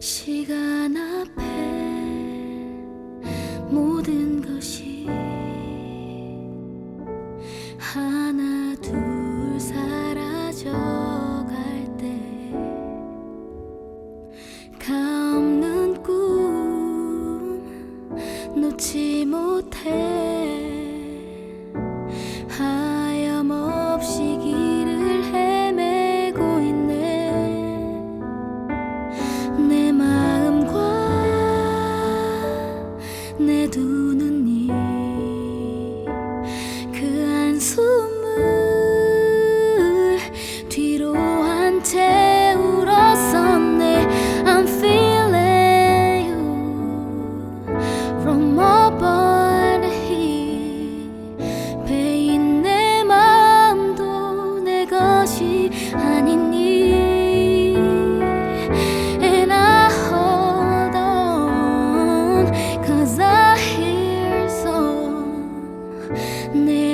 시간 앞에 모든 你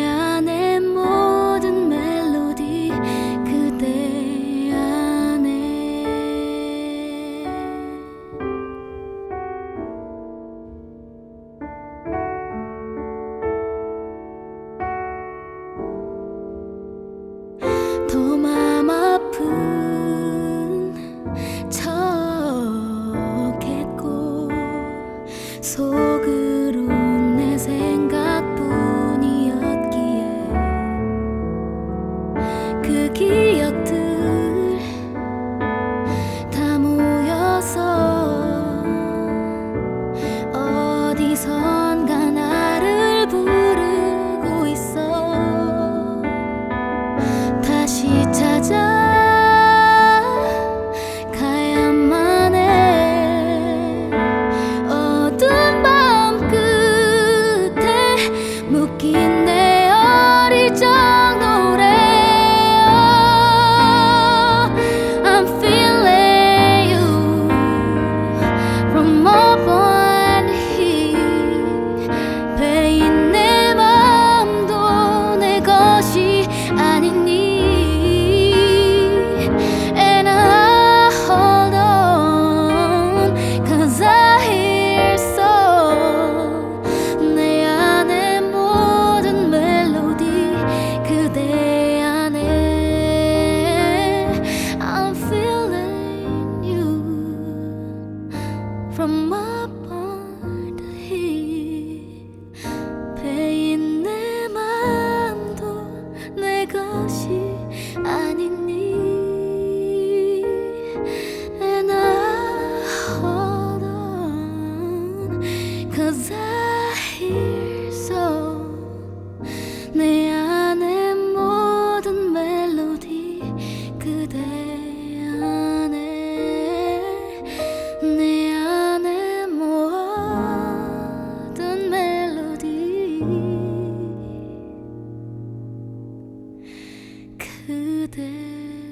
Cause I hear so. 내 안의 모든 멜로디 그대 안에. 내 안의 모든 멜로디 그대